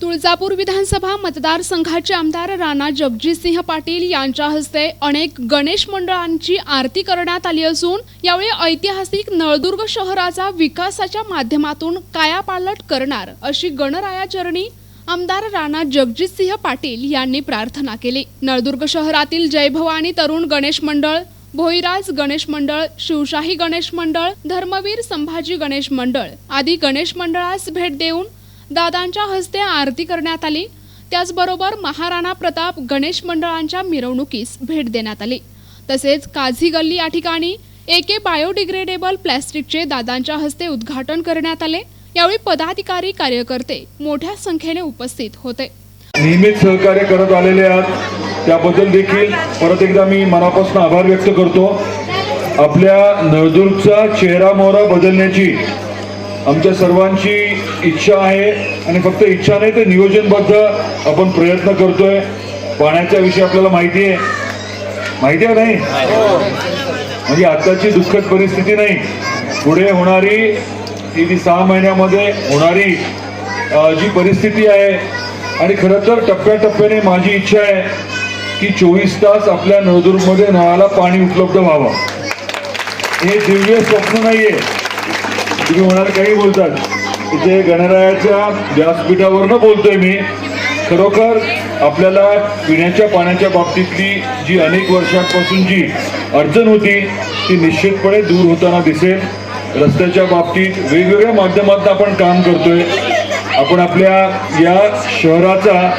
तुळजापूर विधानसभा मतदारसंघाचे आमदार राणा जगजितसिंह पाटील यांच्या हस्ते अनेक गणेश मंडळांची आरती करण्यात आली असून यावेळी ऐतिहासिक नळदुर्ग शहराचा विकासाच्या माध्यमातून कायापालट करणार अशी गणरायाचरणी आमदार राणा जगजितसिंह पाटील यांनी प्रार्थना केली. नळदुर्ग शहरातील जय भवानी तरुण गणेश मंडळ भोईराज गणेश मंडळ शिवशाही गणेश मंडळ धर्मवीर संभाजी गणेश मंडळ आदी गणेश मंडळास भेट देऊन दादांच्या हस्ते आरती करण्यात आली. त्याचबरोबर महाराणा प्रताप गणेश मंडळांच्या मिरवणुकीस भेट देण्यात आली. तसेच काझी गल्ली या ठिकाणी एके बायोडिग्रेडेबल प्लॅस्टिकचे दादांच्या हस्ते उद्घाटन करण्यात आले. यावेळी पदाधिकारी कार्यकर्ते मोठ्या संख्येने उपस्थित होते. नियमित सहकार्य करत आलेले आहात. त्याबद्दल देखील परत एकदा मी मनापासून आभार व्यक्त करतो. आपल्या नळदुर्गचा चेहरा मोहरा बदलण्याची आमच्या सर्वांची इच्छा आहे आणि फक्त इच्छा नाही तर नियोजनबद्ध आपण प्रयत्न करतोय. पाण्याच्या विषयी आपल्याला माहिती आहे. माहिती आहे नाही? म्हणजे आताची दुःखद परिस्थिती नाही. पुढे होणारी ती सहा महिन्यामध्ये होणारी जी परिस्थिती आहे आणि खरं तर टप्प्याटप्प्याने माझी इच्छा आहे की चोवीस तास आपल्या नळदुर्गमध्ये नळाला पाणी उपलब्ध व्हावं. हे दिव्य स्वप्न नाहीये. तुम्ही म्हणाल काही बोलतात. इथे गणरायाच्या व्यासपीठावरनं बोलतोय मी. खरोखर आपल्याला पिण्याच्या पाण्याच्या बाबतीतली जी अनेक वर्षांपासून जी अडचण होती ती निश्चितपणे दूर होताना दिसेल. रस्त्याच्या बाबतीत वेगवेगळ्या माध्यमातून आपण काम करतोय. आपण आपल्या या शहराचा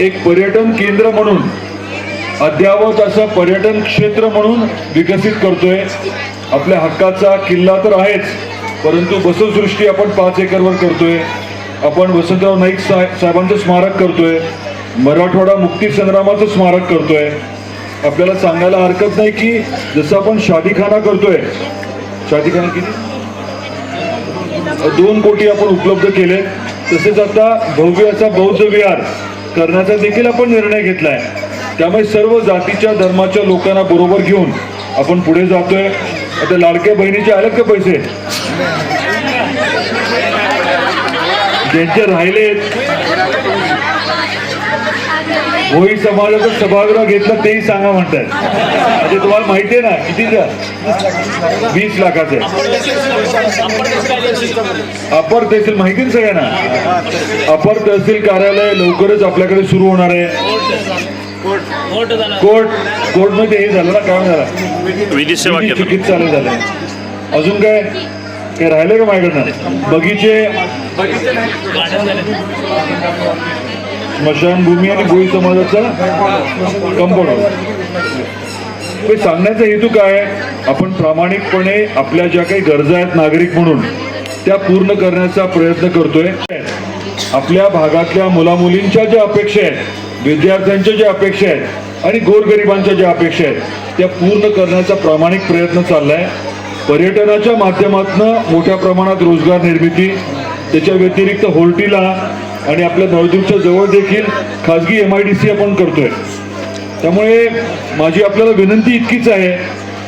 एक पर्यटन केंद्र म्हणून अद्यावत असं पर्यटन क्षेत्र म्हणून विकसित करतोय. आपल्या हक्काचा किल्ला तर आहेच. परंतु बसवसृष्टी आपण पाच एकरवर करतोय. आपण वसंतराव नाईक साहेब साहेबांचं स्मारक करतोय. मराठवाडा मुक्तीसंग्रामाचं स्मारक करतोय. आपल्याला सांगायला हरकत नाही की जसं आपण शादीखाना करतोय. शादीखाना किती? दोन कोटी आपण उपलब्ध केले. तसेच आता भव्य असा बौद्ध विहार करण्याचा देखील आपण निर्णय घेतला आहे त्यामुळे सर्व जातीच्या धर्माच्या लोकांना बरोबर घेऊन आपण पुढे जातोय. आता लाडक्या बहिणीचे आलेत का पैसे? ज्यांचे राहिलेत होळी समाजाचं सभागृह घेतलं तेही सांगा म्हणतात. आता तुम्हाला माहिती आहे ना कितीचं वीस लाखाचे. अपर तहसील माहिती ना सगळ्यांना? अपर तहसील कार्यालय लवकरच आपल्याकडे सुरू होणार आहे. कोर्ट कोर्टमध्ये हे झालं ना काम झालं. विधी सेवा चालू झालं. अजून काय? हे राहिले का माझ्याकडनं? बगीचे? स्मशानभूमी आणि गोळी समाजाचा कंपाऊंड. ते सांगण्याचा हेतू काय? आपण प्रामाणिकपणे आपल्या ज्या काही गरजा आहेत नागरिक म्हणून त्या पूर्ण करण्याचा प्रयत्न करतोय. आपल्या भागातल्या मुलामुलींच्या ज्या अपेक्षा आहेत विद्यार्थ्यांच्या ज्या अपेक्षा आहेत आणि गोरगरिबांच्या ज्या अपेक्षा आहेत त्या पूर्ण करण्याचा प्रामाणिक प्रयत्न चाललाय. पर्यटनाच्या माध्यमातून मोठ्या प्रमाणात रोजगार निर्मिती त्याच्या व्यतिरिक्त होल्टीला आणि आपल्या नळदुर्गच्या जवळ देखील खाजगी एम आय डी सी आपण करतोय. त्यामुळे माझी आपल्याला विनंती इतकीच आहे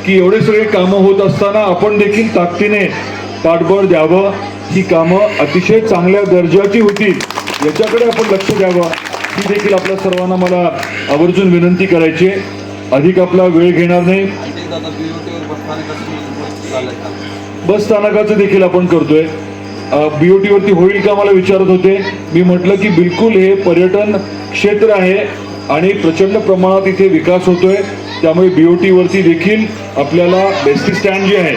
की एवढे सगळे कामं होत असताना आपण देखील ताकदीने पाठबळ द्यावं. ही कामं अतिशय चांगल्या दर्जाची होती याच्याकडे आपण लक्ष द्यावं. ही देखील आपल्या सर्वांना मला आवर्जून विनंती करायची आहे. अधिक आपला वेळ घेणार नाही. बस स्थानकाचं देखील आपण करतोय. बीओटी वरती होईल का मला विचारत होते. मी म्हटलं की बिलकुल हे पर्यटन क्षेत्र आहे आणि प्रचंड प्रमाणात इथे विकास होतोय. त्यामुळे बीओटी वरती देखील आपल्याला बेस्टी स्टँड जे आहे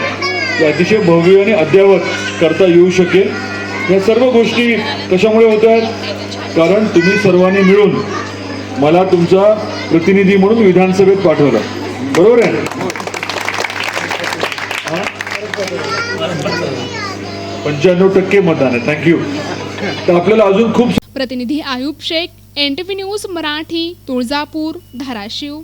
ते अतिशय भव्य आणि अद्ययावत करता येऊ शकेल. या सर्व गोष्टी कशामुळे होत आहेत? कारण तुम्ही सर्वांनी मिळून मला तुमचा प्रतिनिधी म्हणून विधानसभेत पाठवलं. बरोबर आहे? पंच्याण्णव टक्के मतदान आहे. थँक्यू तर आपल्याला अजून खूप प्रतिनिधी आयुब शेख एनटीव्ही न्यूज मराठी तुळजापूर धाराशिव.